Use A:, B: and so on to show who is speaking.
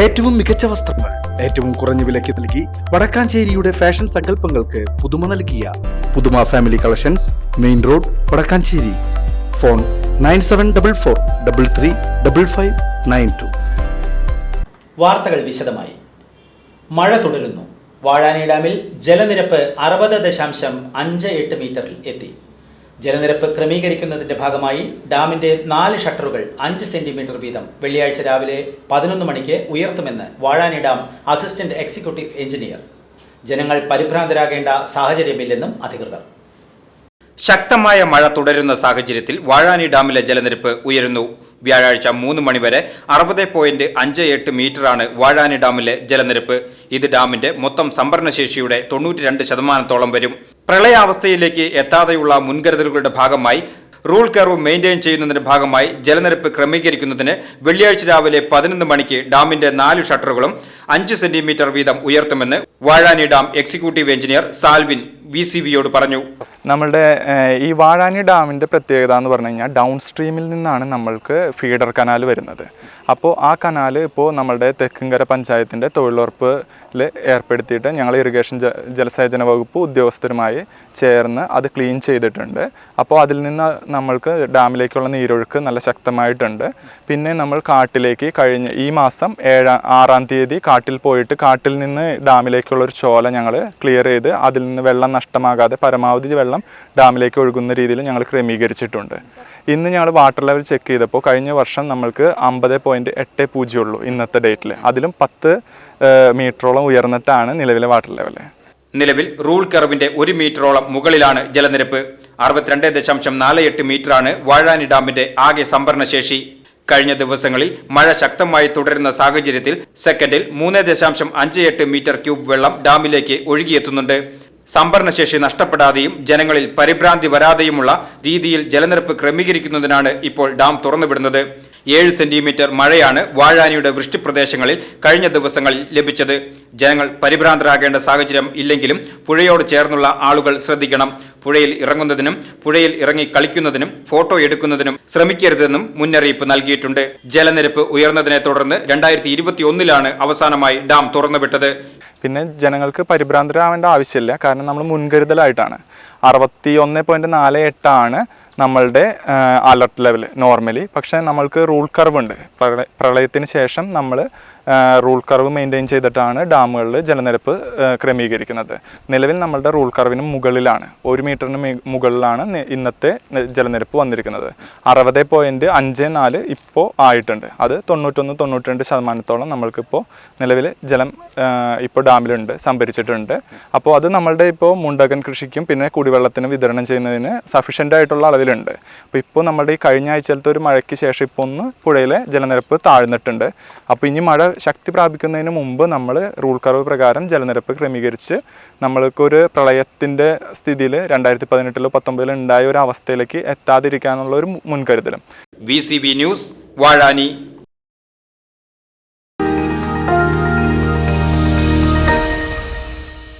A: ഏറ്റവും മികച്ച വസ്ത്രങ്ങൾ ഏറ്റവും കുറഞ്ഞ വിലയ്ക്ക് നൽകി വടക്കാഞ്ചേരിയുടെ ഫാഷൻ സങ്കല്പങ്ങൾക്ക് പുതുമ നൽകിയ Puthuma family collections main road Vadakkanchery. Phone nine seven double four double three double five nine two.
B: വാർത്തകൾ വിശദമായി. മഴ തുടരുന്നു. വാഴാനി ഡാമിൽ ജലനിരപ്പ് അറുപത് ദശാംശം അഞ്ച് എട്ട് മീറ്ററിൽ എത്തി. ജലനിരപ്പ് ക്രമീകരിക്കുന്നതിന്റെ ഭാഗമായി ഡാമിന്റെ നാല് ഷട്ടറുകൾ അഞ്ച് സെന്റിമീറ്റർ വീതം വെള്ളിയാഴ്ച രാവിലെ പതിനൊന്ന് മണിക്ക് ഉയർത്തുമെന്ന് Vazhani dam assistant executive engineer. ജനങ്ങൾ പരിഭ്രാന്തരാകേണ്ട സാഹചര്യമില്ലെന്നും അധികൃതർ.
C: ശക്തമായ മഴ തുടരുന്ന സാഹചര്യത്തിൽ വാഴാനി ഡാമിലെ ജലനിരപ്പ് ഉയരുന്നു. വ്യാഴാഴ്ച മൂന്ന് മണിവരെ അറുപത് പോയിന്റ് അഞ്ച് എട്ട് മീറ്ററാണ് വാഴാനി ഡാമിലെ ജലനിരപ്പ്. ഇത് ഡാമിന്റെ മൊത്തം സംഭരണശേഷിയുടെ തൊണ്ണൂറ്റി രണ്ട് ശതമാനത്തോളം വരും. പ്രളയാവസ്ഥയിലേക്ക് എത്താതെയുള്ള മുൻകരുതലുകളുടെ ഭാഗമായി റൂൾ കർവ് മെയിന്റെയിൻ ചെയ്യുന്നതിന്റെ ഭാഗമായി ജലനിരപ്പ് ക്രമീകരിക്കുന്നതിന് വെള്ളിയാഴ്ച രാവിലെ പതിനൊന്ന് മണിക്ക് ഡാമിന്റെ നാല് ഷട്ടറുകളും അഞ്ച് സെന്റിമീറ്റർ വീതം ഉയർത്തുമെന്ന് Vazhani dam executive engineer Salvin V C വിയോട് പറഞ്ഞു.
D: നമ്മളുടെ ഈ വാഴാനി ഡാമിന്റെ പ്രത്യേകത എന്ന് പറഞ്ഞു കഴിഞ്ഞാൽ ഡൗൺ സ്ട്രീമിൽ നിന്നാണ് നമ്മൾക്ക് ഫീഡർ കനാൽ വരുന്നത്. അപ്പോൾ ആ കനാൽ ഇപ്പോൾ നമ്മളുടെ തെക്കുംകര പഞ്ചായത്തിന്റെ തൊഴിലുറപ്പിൽ ഏർപ്പെടുത്തിയിട്ട് ഞങ്ങൾ ഇറിഗേഷൻ ജലസേചന വകുപ്പ് ഉദ്യോഗസ്ഥരുമായി ചേർന്ന് അത് ക്ലീൻ ചെയ്തിട്ടുണ്ട്. അപ്പോൾ അതിൽ നിന്ന് നമ്മൾക്ക് ഡാമിലേക്കുള്ള നീരൊഴുക്ക് നല്ല ശക്തമായിട്ടുണ്ട്. പിന്നെ നമ്മൾ കാട്ടിലേക്ക് കഴിഞ്ഞ ഈ മാസം ഏഴാം ആറാം തീയതി കാട്ടിൽ പോയിട്ട് കാട്ടിൽ നിന്ന് ഡാമിലേക്കുള്ള ഒരു ചോല ഞങ്ങൾ ക്ലിയർ ചെയ്ത് അതിൽ നിന്ന് വെള്ളം നഷ്ടമാകാതെ പരമാവധി വെള്ളം ഡാമിലേക്ക് ഒഴുകുന്ന രീതിയിൽ ഞങ്ങൾ ക്രമീകരിച്ചിട്ടുണ്ട്. ഇന്ന് ഞങ്ങൾ വാട്ടർ ലെവൽ ചെക്ക് ചെയ്തപ്പോൾ കഴിഞ്ഞ വർഷം നമ്മൾക്ക് അമ്പത് പോയിന്റ് എട്ട് പൂജ്യം ഉള്ളൂ ഇന്നത്തെ ഡേറ്റിൽ അതിലും പത്ത് മീറ്ററോളം ഉയർന്നിട്ടാണ് നിലവിലെ വാട്ടർ ലെവൽ
C: നിലവിൽ റൂൾ കർവിന്റെ ഒരു മീറ്ററോളം മുകളിലാണ് ജലനിരപ്പ്. അറുപത്തിരണ്ട് ദശാംശം നാല് എട്ട് മീറ്ററാണ് വാഴാനി ഡാമിന്റെ ആകെ സംഭരണശേഷി. കഴിഞ്ഞ ദിവസങ്ങളിൽ മഴ ശക്തമായി തുടരുന്ന സാഹചര്യത്തിൽ സെക്കൻഡിൽ മൂന്ന് ദശാംശം അഞ്ച് എട്ട് മീറ്റർ ക്യൂബ് വെള്ളം ഡാമിലേക്ക് ഒഴുകിയെത്തുന്നുണ്ട്. സംഭരണശേഷി നഷ്ടപ്പെടാതെയും ജനങ്ങളിൽ പരിഭ്രാന്തി വരാതെയുമുള്ള രീതിയിൽ ജലനിരപ്പ് ക്രമീകരിക്കുന്നതിനാണ് ഇപ്പോൾ ഡാം തുറന്നുവിടുന്നത്. ഏഴ് സെന്റിമീറ്റർ മഴയാണ് വാഴാനിയുടെ വൃഷ്ടിപ്രദേശങ്ങളിൽ കഴിഞ്ഞ ദിവസങ്ങളിൽ ലഭിച്ചത്. ജനങ്ങൾ പരിഭ്രാന്തരാകേണ്ട സാഹചര്യം ഇല്ലെങ്കിലും പുഴയോട് ചേർന്നുള്ള ആളുകൾ ശ്രദ്ധിക്കണം. പുഴയിൽ ഇറങ്ങുന്നതിനും പുഴയിൽ ഇറങ്ങി കളിക്കുന്നതിനും ഫോട്ടോ എടുക്കുന്നതിനും ശ്രമിക്കരുതെന്നും മുന്നറിയിപ്പ് നൽകിയിട്ടുണ്ട്. ജലനിരപ്പ് ഉയർന്നതിനെ തുടർന്ന് രണ്ടായിരത്തി ഇരുപത്തിയൊന്നിലാണ് അവസാനമായി ഡാം തുറന്നുവിട്ടത്.
D: പിന്നെ ജനങ്ങൾക്ക് പരിഭ്രാന്തരാവേണ്ട ആവശ്യമില്ല. കാരണം നമ്മൾ മുൻകരുതലായിട്ടാണ്. അറുപത്തി ഒന്ന് പോയിന്റ് നാല് എട്ടാണ് നമ്മളുടെ അലർട്ട് ലെവൽ നോർമലി പക്ഷേ നമ്മൾക്ക് റൂൾ കർവ് ഉണ്ട്. പ്രളയത്തിന് ശേഷം നമ്മൾ റൂൾ കർവ് മെയിന്റെയിൻ ചെയ്തിട്ടാണ് ഡാമുകളിൽ ജലനിരപ്പ് ക്രമീകരിക്കുന്നത്. നിലവിൽ നമ്മളുടെ റൂൾ കർവിന് മുകളിലാണ്. ഒരു മീറ്ററിന് മുകളിലാണ് ഇന്നത്തെ ജലനിരപ്പ് വന്നിരിക്കുന്നത്. അറുപത് പോയിന്റ് അഞ്ച് നാല് ഇപ്പോൾ ആയിട്ടുണ്ട്. അത് തൊണ്ണൂറ്റൊന്ന് തൊണ്ണൂറ്റി രണ്ട് ശതമാനത്തോളം നമ്മൾക്കിപ്പോൾ നിലവിൽ ജലം ഇപ്പോൾ ഡാമിലുണ്ട് സംഭരിച്ചിട്ടുണ്ട്. അപ്പോൾ അത് നമ്മളുടെ ഇപ്പോൾ മുണ്ടകൻ കൃഷിക്കും പിന്നെ കുടിവെള്ളത്തിന് വിതരണം ചെയ്യുന്നതിന് സഫീഷ്യന്റ് ആയിട്ടുള്ള അളവിലുണ്ട്. അപ്പോൾ ഇപ്പോൾ നമ്മുടെ ഈ കഴിഞ്ഞ ആഴ്ചയിലത്തെ ഒരു മഴയ്ക്ക് ശേഷം ഇപ്പോൾ ഒന്ന് പുഴയിലെ ജലനിരപ്പ് താഴ്ന്നിട്ടുണ്ട്. അപ്പോൾ ഇനി മഴ ശക്തി പ്രാപിക്കുന്നതിന് മുമ്പ് നമ്മൾ റൂൾ കർവ് പ്രകാരം ജലനിരപ്പ് ക്രമീകരിച്ച് നമ്മൾക്കൊരു പ്രളയത്തിന്റെ സ്ഥിതിയിൽ രണ്ടായിരത്തി പതിനെട്ടിലോ പത്തൊമ്പതിലോ ഉണ്ടായ ഒരു അവസ്ഥയിലേക്ക് എത്താതിരിക്കാനുള്ള ഒരു മുൻകരുതലും.
C: V news Vazhani.